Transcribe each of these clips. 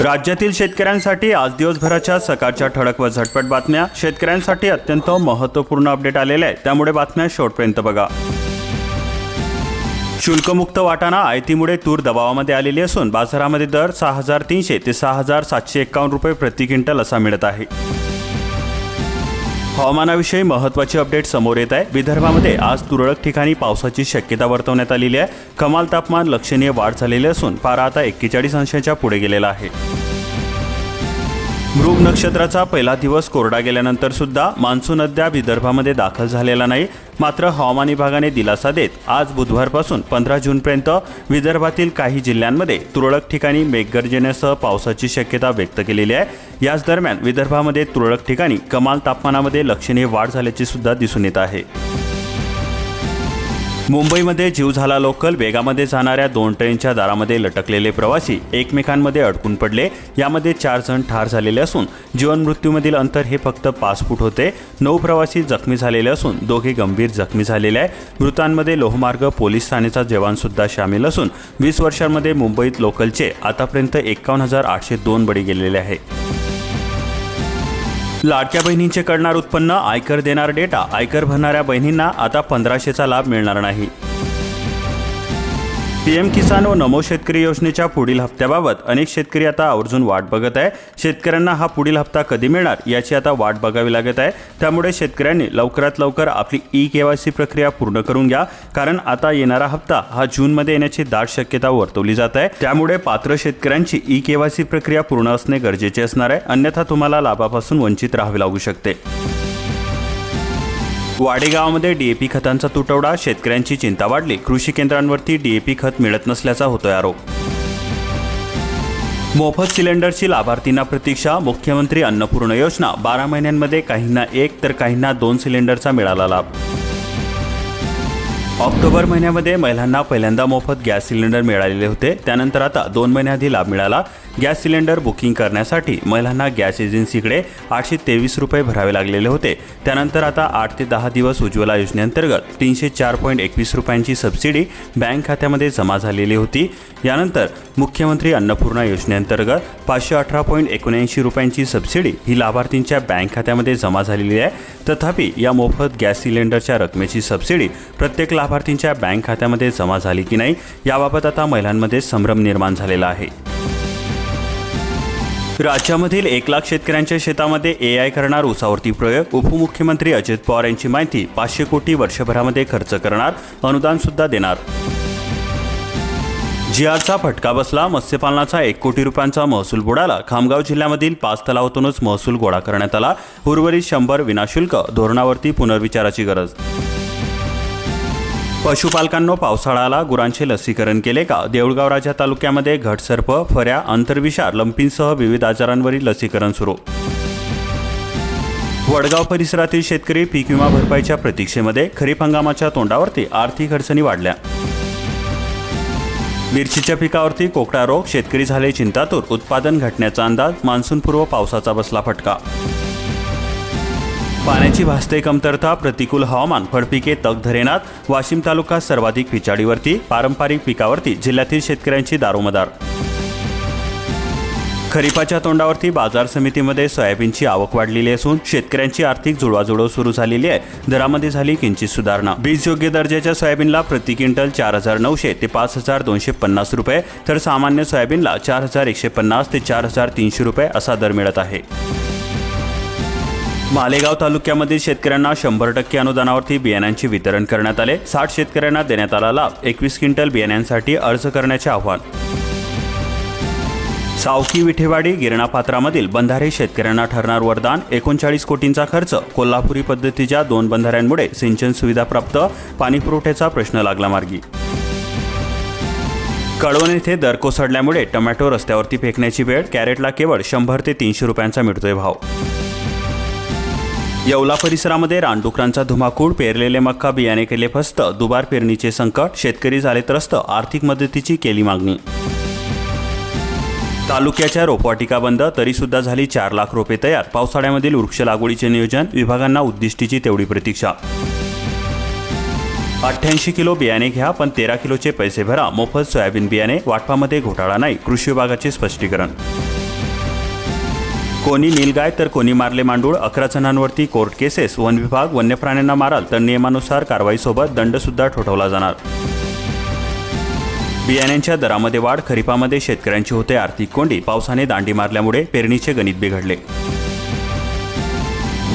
राज्यातील शेतकऱ्यांसाठी आज दिवसभराच्या सकाळच्या ठळक व झटपट बातम्या. शेतकऱ्यांसाठी अत्यंत महत्त्वपूर्ण अपडेट आलेले आहे त्यामुळे बातम्या शेवटपर्यंत बघा. शुल्कमुक्त वाटाणा आयतीमुळे तूर दबावामध्ये आलेली असून बाजारामध्ये दर सहा हजार तीनशे ते सहा हजार सातशे एक्कावन्न रुपये प्रति क्विंटल असा मिळत आहे. हवामानाविषयी महत्त्वाची अपडेट समोर येत आहे. विदर्भामध्ये आज तुरळक ठिकाणी पावसाची शक्यता वर्तवण्यात आलेली आहे. कमाल तापमान लक्षणीय वाढ झालेली असून पारा आता एक्केचाळीस अंशाच्या पुढे गेलेला आहे. मृग नक्षत्राचा पहिला दिवस कोरडा गेल्यानंतर सुद्धा मान्सून अद्याप विदर्भामध्ये दाखल झालेला नाही. मात्र हवामान विभागाने दिलासा देत आज बुधवारपासून पंधरा जूनपर्यंत विदर्भातील काही जिल्ह्यांमध्ये तुरळक ठिकाणी मेघगर्जनेसह पावसाची शक्यता व्यक्त केलेली आहे. याच दरम्यान विदर्भामध्ये तुरळक ठिकाणी कमाल तापमानामध्ये लक्षणीय वाढ झाल्याची सुद्धा दिसून येत आहे. मुंबईमध्ये जीव झाला लोकल वेगामध्ये जाणाऱ्या दोन ट्रेनच्या दारामध्ये लटकलेले प्रवासी एकमेकांमध्ये अडकून पडले. यामध्ये चार जण ठार झालेले असून जीवन मृत्यूमधील अंतर हे फक्त पाच फूट होते. नऊ प्रवासी जखमी झालेले असून दोघे गंभीर जखमी झालेले आहे मृतांमध्ये लोहमार्ग पोलीस ठाण्याचा जवान सुद्धा सामील असून वीस वर्षांमध्ये मुंबईत लोकलचे आतापर्यंत एकावन्न हजार आठशे दोन बळी गेलेले आहे लाडक्या बहिणींचे करणार उत्पन्न आयकर देणार डेटा आयकर भरणाऱ्या बहिणींना आता पंधराशेचा लाभ मिळणार नाही. पीएम किसान व नमो शेतकरी योजनेच्या पुढील हप्त्याबाबत अनेक शेतकरी आता आवर्जून वाट बघत आहे. शेतकऱ्यांना हा पुढील हप्ता कधी मिळणार याची आता वाट बघावी लागत आहे. त्यामुळे शेतकऱ्यांनी लवकरात लवकर आपली ई के वाय सी प्रक्रिया पूर्ण करून घ्या. कारण आता येणारा हप्ता हा जूनमध्ये येण्याची दाट शक्यता वर्तवली जात आहे. त्यामुळे पात्र शेतकऱ्यांची ई के वाय सी प्रक्रिया पूर्ण असणे गरजेचे असणार आहे. अन्यथा तुम्हाला लाभापासून वंचित राहावे लागू शकते. वाडेगावामध्ये डीएपी खतांचा तुटवडा शेतकऱ्यांची चिंता वाढली. कृषी केंद्रांवरती डीएपी खत मिळत नसल्याचा होतोय आरोप. मोफत सिलेंडरची लाभार्थींना प्रतीक्षा मुख्यमंत्री अन्नपूर्ण योजना. बारा महिन्यांमध्ये काहींना एक तर काहींना दोन सिलेंडरचा मिळाला लाभ. ऑक्टोबर महिन्यामध्ये महिलांना पहिल्यांदा मोफत गॅस सिलेंडर मिळालेले होते. त्यानंतर आता दोन महिन्याआधी लाभ मिळाला. गॅस सिलेंडर बुकिंग करण्यासाठी महिलांना गॅस एजन्सीकडे आठशे तेवीस रुपये भरावे लागलेले होते. त्यानंतर आता आठ ते दहा दिवस उज्ज्वला योजनेअंतर्गत तीनशे चार पॉईंट एकवीस रुपयांची सबसिडी बँक खात्यामध्ये जमा झालेली होती. यानंतर मुख्यमंत्री अन्नपूर्णा योजनेअंतर्गत पाचशे अठरा पॉईंट एकोणऐंशी रुपयांची सबसिडी ही लाभार्थींच्या बँक खात्यामध्ये जमा झालेली आहे. तथापि या मोफत गॅस सिलेंडरच्या रकमेची सबसिडी प्रत्येक लाभार्थींच्या बँक खात्यामध्ये जमा झाली की नाही याबाबत आता महिलांमध्ये संभ्रम निर्माण झालेला आहे. राज्यामधील एक लाख शेतकऱ्यांच्या शेतामध्ये ए आय करणार उसावरती प्रयोग? उपमुख्यमंत्री अजित पवार यांची माहिती पाचशे कोटी वर्षभरामध्ये खर्च करणार अनुदान सुद्धा देणार. जिहाचा फटका बसला मत्स्यपालनाचा एक कोटी रुपयांचा महसूल बुडाला. खामगाव जिल्ह्यामधील पाच तलावातूनच महसूल गोळा करण्यात आला. उर्वरित शंभर विनाशुल्क धोरणावरती पुनर्विचाराची गरज पशुपालकांनो पावसाळाला गुरांचे लसीकरण केले का? देऊळगाव राजा तालुक्यामध्ये घटसर्प फऱ्या अंतर्विषार लंपींसह विविध आजारांवरील लसीकरण सुरू. वडगाव परिसरातील शेतकरी पीक विमा भरपाईच्या प्रतीक्षेमध्ये खरीप हंगामाच्या तोंडावरती आर्थिक अडचणी वाढल्या. मिरचीच्या पिकावरती कोकटा रोग शेतकरी झाले चिंतातूर उत्पादन घटण्याचा अंदाज मान्सूनपूर्व पावसाचा बसला फटका. पाण्याची भासते कमतरता प्रतिकूल हवामान फळपिके तग धरेनात वाशिम तालुका सर्वाधिक पिचाडीवरती पारंपरिक पिकावरती जिल्ह्यातील शेतकऱ्यांची दारोमदार. खरीपाच्या तोंडावरती बाजार समितीमध्ये सोयाबीनची आवक वाढलेली असून शेतकऱ्यांची आर्थिक जुळवाजुळव सुरू झालेली आहे. दरामध्ये झाली किंचित सुधारणा. बीज योग्य दर्जाच्या सोयाबीनला प्रति क्विंटल चार हजार नऊशे ते पाच हजार दोनशे पन्नास रुपये तर सामान्य सोयाबीनला चार हजार एकशे पन्नास ते चार हजार तीनशे रुपये असा दर मिळत आहे. मालेगाव तालुक्यामधील शेतकऱ्यांना शंभर टक्के अनुदानावरती बियाण्यांचे वितरण करण्यात आले. साठ शेतकऱ्यांना देण्यात आला लाभ. एकवीस क्विंटल बियाण्यांसाठी अर्ज करण्याचे आव्हान. सावकी विठेवाडी गिरणापात्रामधील बंधारे शेतकऱ्यांना ठरणार वरदान. एकोणचाळीस कोटींचा खर्च. कोल्हापुरी पद्धतीच्या दोन बंधाऱ्यांमुळे सिंचन सुविधा प्राप्त. पाणीपुरवठ्याचा प्रश्न लागला मार्गी. कळवण येथे दर कोसळल्यामुळे टोमॅटो रस्त्यावरती फेकण्याची वेळ. कॅरेटला केवळ शंभर ते तीनशे रुपयांचा मिळतोय भाव. येवला परिसरामध्ये रानडुकरांचा धुमाकूळ पेरलेले मक्का बियाणे केले फस्त दुबार पेरणीचे संकट शेतकरी झाले त्रस्त आर्थिक मदतीची केली मागणी. तालुक्याच्या रोपवाटिका बंद तरी सुद्धा झाली चार लाख रोपे तयार. पावसाळ्यामधील वृक्ष लागवडीचे नियोजन विभागांना उद्दिष्टीची तेवढी प्रतीक्षा. अठ्ठ्याऐंशी किलो बियाणे घ्या पण तेरा किलोचे पैसे भरा. मोफत सोयाबीन बियाणे वाटपामध्ये घोटाळा नाही कृषी विभागाचे स्पष्टीकरण. कोणी नीलगाय तर कोणी मारले मांडूळ. अकरा जणांवरती कोर्ट केसेस. वन विभाग वन्य प्राण्यांना माराल तर नियमानुसार कारवाईसोबत दंडसुद्धा ठोठवला जाणार. बियाण्यांच्या दरामध्ये वाढ. खरीपामध्ये शेतकऱ्यांची होते आर्थिक कोंडी. पावसाने दांडी मारल्यामुळे पेरणीचे गणित बिघडले.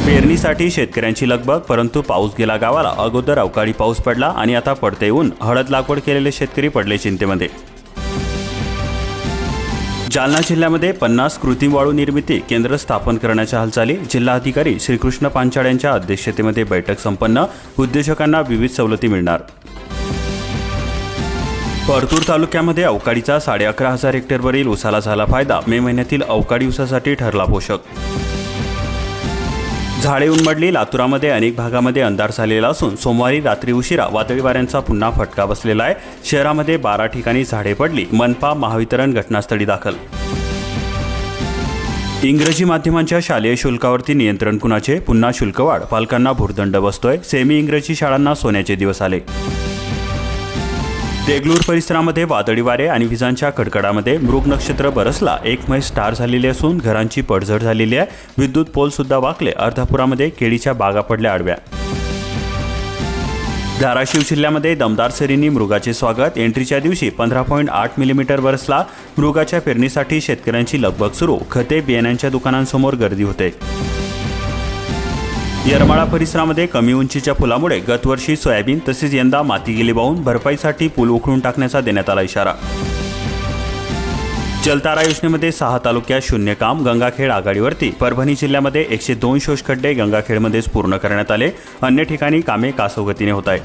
पेरणीसाठी शेतकऱ्यांची लगबग परंतु पाऊस गेला गावाला. अगोदर अवकाळी पाऊस पडला आणि आता पडते ऊन. हळद लागवड केलेले शेतकरी पडले चिंतेमध्ये. जालना जिल्ह्यामध्ये पन्नास कृत्रिम वाळू निर्मिती केंद्र स्थापन करण्याच्या हालचाली जिल्हाधिकारी श्रीकृष्ण पांचाळ यांच्या अध्यक्षतेमध्ये बैठक संपन्न. उद्योजकांना विविध सवलती मिळणार. परतूर तालुक्यामध्ये अवकाळीचा साडे अकरा हजार हेक्टरवरील उसाला झाला फायदा. मे महिन्यातील अवकाळी उसासाठी ठरला पोषक. झाडे उन्मडली लातुरामध्ये अनेक भागामध्ये अंधार झालेला असून सोमवारी रात्री उशिरा वादळी वाऱ्यांचा पुन्हा फटका बसलेला आहे. शहरामध्ये बारा ठिकाणी झाडे पडली. मनपा महावितरण घटनास्थळी दाखल. इंग्रजी माध्यमांच्या शालेय शुल्कावरती नियंत्रण कुणाचे? पुन्हा शुल्कवाढ. पालकांना भुर्दंड बसतोय. सेमी इंग्रजी शाळांना सोन्याचे दिवस आले. देगलूर परिसरामध्ये वादळी वारे आणि विजांच्या कडकडामध्ये मृग नक्षत्र बरसला. एक मै स्टार झालेली असून घरांची पडझड झालेली आहे. विद्युत पोल सुद्धा वाकले. अर्धापुरामध्ये केळीच्या बागा पडल्या आडव्या. धाराशिव जिल्ह्यामध्ये दमदार सरींनी मृगाचे स्वागत. एंट्रीच्या दिवशी पंधरा पॉईंट आठ मिलीमीटर बरसला. मृगाच्या पेरणीसाठी शेतकऱ्यांची लगबग सुरू. खते बियाण्यांच्या दुकानांसमोर गर्दी होते. येरमाळा परिसरामध्ये कमी उंचीच्या पुलामुळे गतवर्षी सोयाबीन तसेच यंदा माती गेली वाहून भरपाईसाठी पूल उखडून टाकण्याचा देण्यात आला इशारा. जलतारा योजनेमध्ये सहा तालुक्यात शून्य काम गंगाखेड आघाडीवरती. परभणी जिल्ह्यामध्ये एकशे दोन शोष खड्डे गंगाखेडमध्येच पूर्ण करण्यात आले. अन्य ठिकाणी कामे कासवगतीने होत आहेत.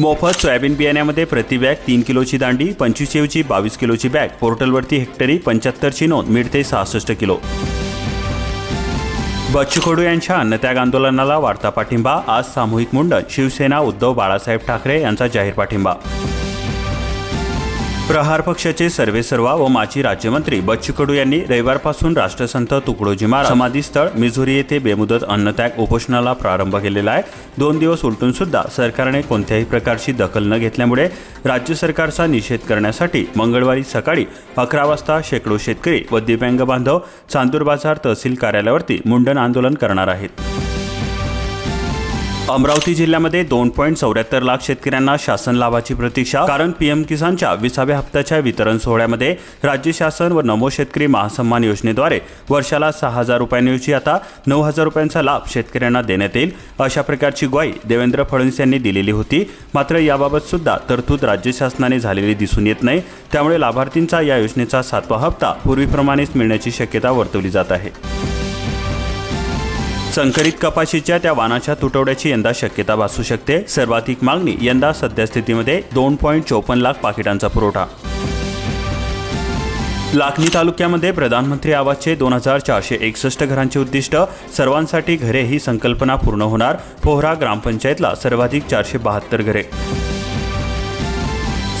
मोफत सोयाबीन बियाण्यामध्ये प्रति बॅग तीन किलोची दांडी पंचवीसऐवजी बावीस किलोची बॅग पोर्टलवरती हेक्टरी पंच्याहत्तरची नोंद मिळते सहासष्ट किलो. बच्चू कडू यांच्या अन्नत्याग आंदोलनाला वाढता पाठिंबा आज सामूहिक मुंडन शिवसेना उद्धव बाळासाहेब ठाकरे यांचा जाहीर पाठिंबा. प्रहार पक्षाचे सर्वेसर्वा व माजी राज्यमंत्री बच्चू कडू यांनी रविवारपासून राष्ट्रसंत तुकडोजी महाराज समाधीस्थळ मिझोरी येथे बेमुदत अन्नत्याग उपोषणाला प्रारंभ केलेला आहे. दोन दिवस उलटून सुद्धा सरकारने कोणत्याही प्रकारची दखल न घेतल्यामुळे राज्य सरकारचा निषेध करण्यासाठी मंगळवारी सकाळी अकरा वाजता शेकडो शेतकरी व दिव्यांग बांधव चांदूर बाजार तहसील कार्यालयावरती मुंडन आंदोलन करणार आहेत. अमरावती जिल्ह्यामध्ये दोन पॉईंट चौऱ्याहत्तर लाख शेतकऱ्यांना शासन लाभाची प्रतीक्षा कारण पीएम किसानच्या विसाव्या हप्त्याच्या वितरण सोहळ्यामध्ये राज्य शासन व नमो शेतकरी महासन्मान योजनेद्वारे वर्षाला सहा हजार रुपयांऐवजी आता नऊ हजार रुपयांचा लाभ शेतकऱ्यांना देण्यात येईल. अशा प्रकारची ग्वाही देवेंद्र फडणवीस यांनी दिलेली होती. मात्र याबाबत सुद्धा तरतूद राज्य शासनाने झालेली दिसून येत नाही. त्यामुळे लाभार्थींचा या योजनेचा सातवा हप्ता पूर्वीप्रमाणेच मिळण्याची शक्यता वर्तवली जात आहे. संकरित कपाशीच्या त्या वानाच्या तुटवड्याची यंदा शक्यता भासू शकते. सर्वाधिक मागणी यंदा सद्यस्थितीमध्ये दोन पॉईंट चोपन्न लाख पाकिटांचा पुरवठा. लाखनी तालुक्यामध्ये प्रधानमंत्री आवासचे दोन हजार चारशे एकसष्ट घरांचे उद्दिष्ट सर्वांसाठी घरे ही संकल्पना पूर्ण होणार. पोहरा ग्रामपंचायतला सर्वाधिक चारशे बहात्तर घरे.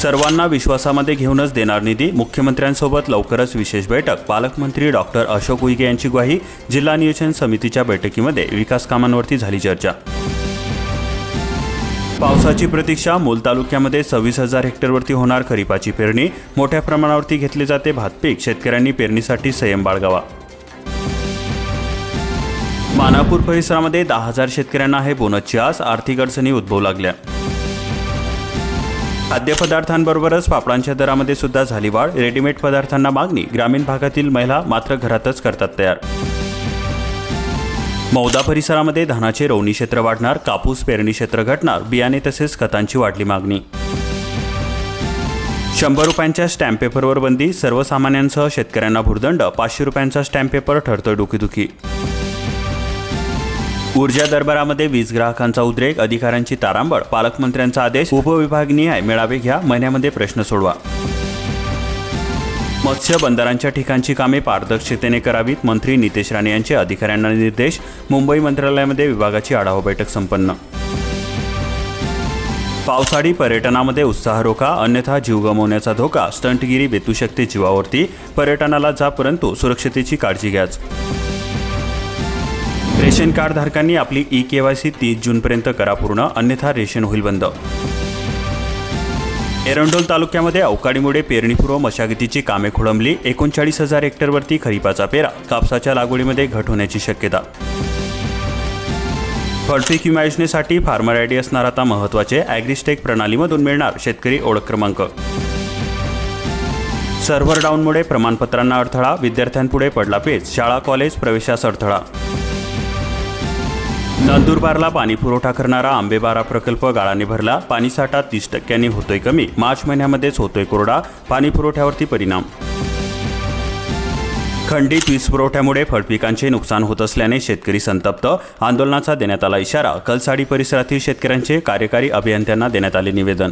सर्वांना विश्वासामध्ये घेऊनच देणार निधी. मुख्यमंत्र्यांसोबत लवकरच विशेष बैठक. पालकमंत्री डॉक्टर अशोक उईके यांची ग्वाही जिल्हा नियोजन समितीच्या बैठकीमध्ये विकास कामांवरती झाली चर्चा. पावसाची प्रतीक्षा मूल तालुक्यामध्ये सव्वीस हजार हेक्टरवरती होणार खरीपाची पेरणी. मोठ्या प्रमाणावरती घेतले जाते भातपीक शेतकऱ्यांनी पेरणीसाठी संयम बाळगावा. मानापूर परिसरामध्ये दहा हजार शेतकऱ्यांना आहे बोनसची आस. आर्थिक अडचणी उद्भवू लागल्या. खाद्यपदार्थांबरोबरच पापडांच्या दरामध्ये सुद्धा झाली वाढ. रेडीमेड पदार्थांना मागणी. ग्रामीण भागातील महिला मात्र घरातच करतात तयार. मौदा परिसरामध्ये धानाचे रोवणी क्षेत्र वाढणार. कापूस पेरणी क्षेत्र घटणार. बियाणे तसेच खतांची वाढली मागणी. शंभर रुपयांच्या स्टॅम्प पेपरवर बंदी. सर्वसामान्यांसह शेतकऱ्यांना भुर्दंड. पाचशे रुपयांचा स्टॅम्प पेपर ठरतोय डोकीदुखी. ऊर्जा दरबारामध्ये वीज ग्राहकांचा उद्रेक अधिकाऱ्यांची तारांबळ पालकमंत्र्यांचा आदेश उपविभागनिहाय मेळावे घ्या महिन्यामध्ये प्रश्न सोडवा. मत्स्य बंदरांच्या ठिकाणची कामे पारदर्शकतेने करावीत मंत्री नितेश राणे यांचे अधिकाऱ्यांना निर्देश मुंबई मंत्रालयामध्ये विभागाची आढावा बैठक संपन्न. पावसाळी पर्यटनामध्ये उत्साह रोखा अन्यथा जीव गमावण्याचा धोका स्टंटगिरी बेतू शकते जीवावरती पर्यटनाला जा परंतु सुरक्षतेची काळजी घ्याच. रेशन कार्ड धारकांनी आपली ई के वाय सी तीस जूनपर्यंत करा पूर्ण अन्यथा रेशन होईल बंद. एरंडोल तालुक्यामध्ये अवकाळीमुळे पेरणीपूर्व मशागतीची कामे खोळंबली. एकोणचाळीस हजार हेक्टरवरती खरीपाचा पेरा. कापसाच्या लागवडीमध्ये घट होण्याची शक्यता. फळपीक विमा योजनेसाठी फार्मर आय डी असणार आता महत्त्वाचे ॲग्रिस्टेक प्रणालीमधून मिळणार शेतकरी ओळख क्रमांक. सर्व्हर डाऊनमुळे प्रमाणपत्रांना अडथळा. विद्यार्थ्यांपुढे पडला पेच. शाळा कॉलेज प्रवेशास अडथळा. नंदुरबारला पाणी पुरवठा करणारा आंबेबारा प्रकल्प गाळाने भरला. पाणीसाठा तीस टक्क्यांनी होतोय कमी. मार्च महिन्यामध्येच होतोय कोरडा. पाणी पुरवठ्यावरती परिणाम. खंडित वीज पुरवठ्यामुळे फळपिकांचे नुकसान होत असल्याने शेतकरी संतप्त. आंदोलनाचा देण्यात आला इशारा. कलसाडी परिसरातील शेतकऱ्यांचे कार्यकारी अभियंत्यांना देण्यात आले निवेदन.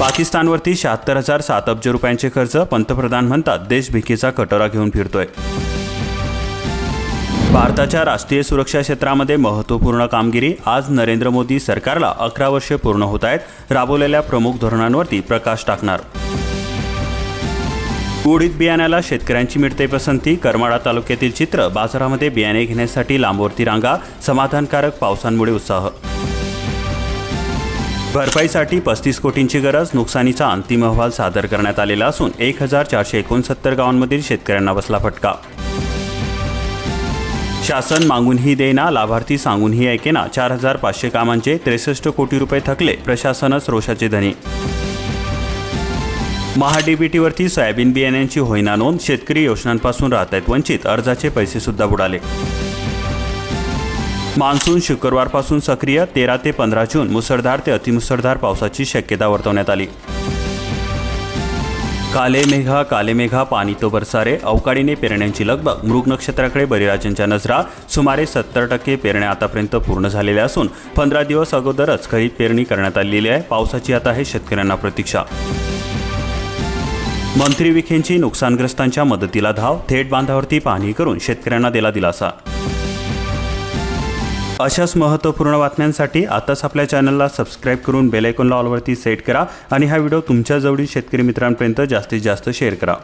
पाकिस्तानवरती शहात्तर हजार सात अब्ज रुपयांचे खर्च पंतप्रधान म्हणतात देश भिकेचा कटोरा घेऊन फिरतोय. भारताच्या राष्ट्रीय सुरक्षा क्षेत्रामध्ये महत्त्वपूर्ण कामगिरी आज नरेंद्र मोदी सरकारला अकरा वर्षे पूर्ण होत आहेत. राबवलेल्या प्रमुख धोरणांवरती प्रकाश टाकणार. उडीद बियाण्याला शेतकऱ्यांची मिळते पसंती. करमाळा तालुक्यातील चित्र बाजारामध्ये बियाणे घेण्यासाठी लांबवरती रांगा. समाधानकारक पावसांमुळे उत्साह. भरपाईसाठी पस्तीस कोटींची गरज. नुकसानीचा अंतिम अहवाल सादर करण्यात आलेला असून एक हजार चारशे एकोणसत्तर गावांमधील शेतकऱ्यांना बसला फटका. शासन मागूनही देना लाभार्थी सांगूनही ऐकेना. चार हजार पाचशे कामांचे त्रेसष्ट कोटी रुपये थकले प्रशासनच रोषाचे धनी. महाडीबीटीवरती सोयाबीन बियाण्यांची होईना नोंद शेतकरी योजनांपासून राहत आहेत वंचित अर्जाचे पैसेसुद्धा बुडाले. मान्सून शुक्रवारपासून सक्रिय तेरा ते पंधरा जून मुसळधार ते अतिमुसळधार पावसाची शक्यता वर्तवण्यात आली. काले मेघा काले मेघा पाणी तो बरसारे अवकाळीने पेरण्यांची लगबग. मृग नक्षत्राकडे बळीराजांच्या नजरा सुमारे सत्तर टक्के पेरण्या आतापर्यंत पूर्ण झालेल्या असून पंधरा दिवस अगोदरच खरीप पेरणी करण्यात आलेली आहे. पावसाची आता आहे शेतकऱ्यांना प्रतीक्षा. मंत्री विखेंची नुकसानग्रस्तांच्या मदतीला धाव थेट बांधावरती पाहणी करून शेतकऱ्यांना दिला दिलासा. अशाच महत्त्वपूर्ण बातम्यांसाठी आताच आपल्या चॅनलला सबस्क्राईब करून बेलायकॉनला ऑलवरती सेट करा आणि हा व्हिडिओ तुमच्या जवळील शेतकरी मित्रांपर्यंत जास्तीत जास्त शेअर करा.